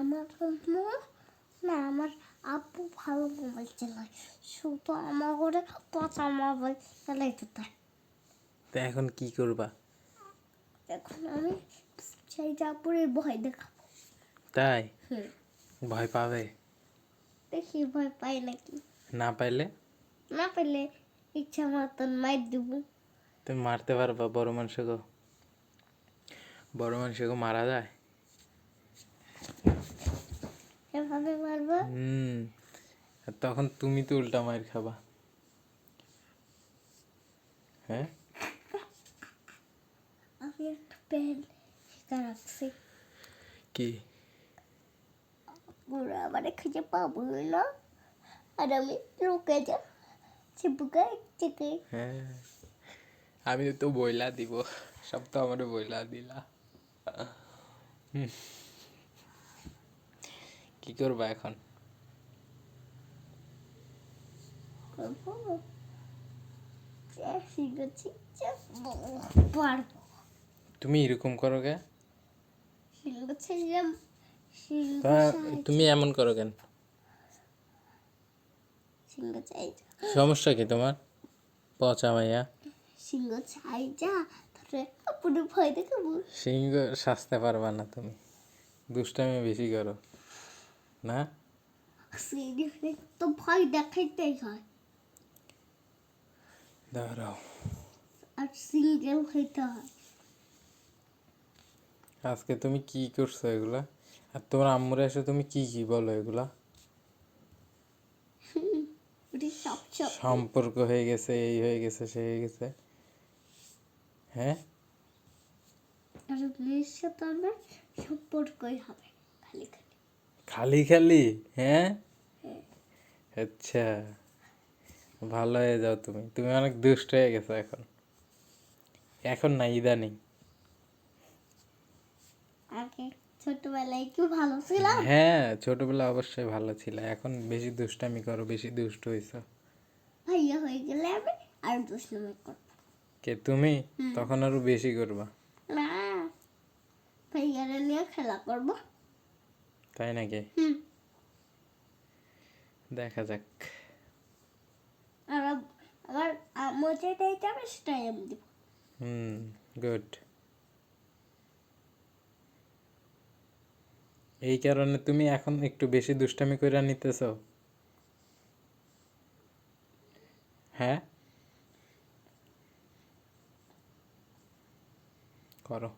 আমার আম্মু না আমার আব্বু ভালো মোবাইল চালায় শুধু আমার ঘরে পচা মোবাইল চালাইতে তাই তো এখন কি করবা? এখন আমি সেই চাপুরে ভয় দেখাবো। তাই? ভয় পাবে? দেখি ভয় পাই নাকি? না পাইলে? না পেলে ইচ্ছা মতন মাইর দেবো। তুমি মারতে পারবা বড় মানুষকে বড় মানুষকে মারা যায়। এভাবে মারবো? হুম। আর তখন তুমি তো উল্টা মার খাবা। হ্যাঁ? আমি একটা প্যান শিখা রাখছি। কি? পুরো আমার খুঁজে পাবো না আর আমি রুকে যা চিপুকা চিকে হ্যাঁ। আমি তো বইলা দিব। সব তো আমার বইলা দিলা। হুম। কি করবা এখন? তুমি এরকম করো তুমি এমন করো কেন? সমস্যা কি তোমার? পচা মাইয়া। সিংহ চাই যা ভয় সিংহ সাজতে পারবা না তুমি। দুষ্টামি বেশি করো। না? তো ভয় দেখাইতেই হয়। দাঁড়াও। আর সিংহেও হইতে হয়। আজকে তুমি কি করছ এগুলা? আর তোমার আম্মুরে এসে তুমি কি কি বলো এগুলা? সম্পর্ক হয়ে গেছে এই হয়ে গেছে সে হয়ে গেছে। হ্যাঁ? আর মেয়ের সাথে আমার সম্পর্কই হবে খালি। খালি খালি হ্যাঁ? আচ্ছা ভালো হয়ে যাও তুমি। তুমি অনেক দুষ্ট হয়ে গেছো এখন। এখন না ইদানিং। আগে ছোটবেলায় কি ভালো ছিলাম। হ্যাঁ ছোটবেলা অবশ্যই ভালো ছিল। এখন বেশি দুষ্টামি করো বেশি দুষ্ট হইছো। ভাইয়া হয়ে গেলে আমি আর দুষ্টামি করব। কে তুমি? তখন আরও বেশি করবা। না ভাইয়ারা নিয়ে খেলা করব। তাই নাকি? দেখা যাক। আর আব- আমার যাবে সেটাই আমি দিব। হুম গুড এই কারণে তুমি এখন একটু বেশি দুষ্টামি কইরা নিতেছ? হ্যাঁ? করো।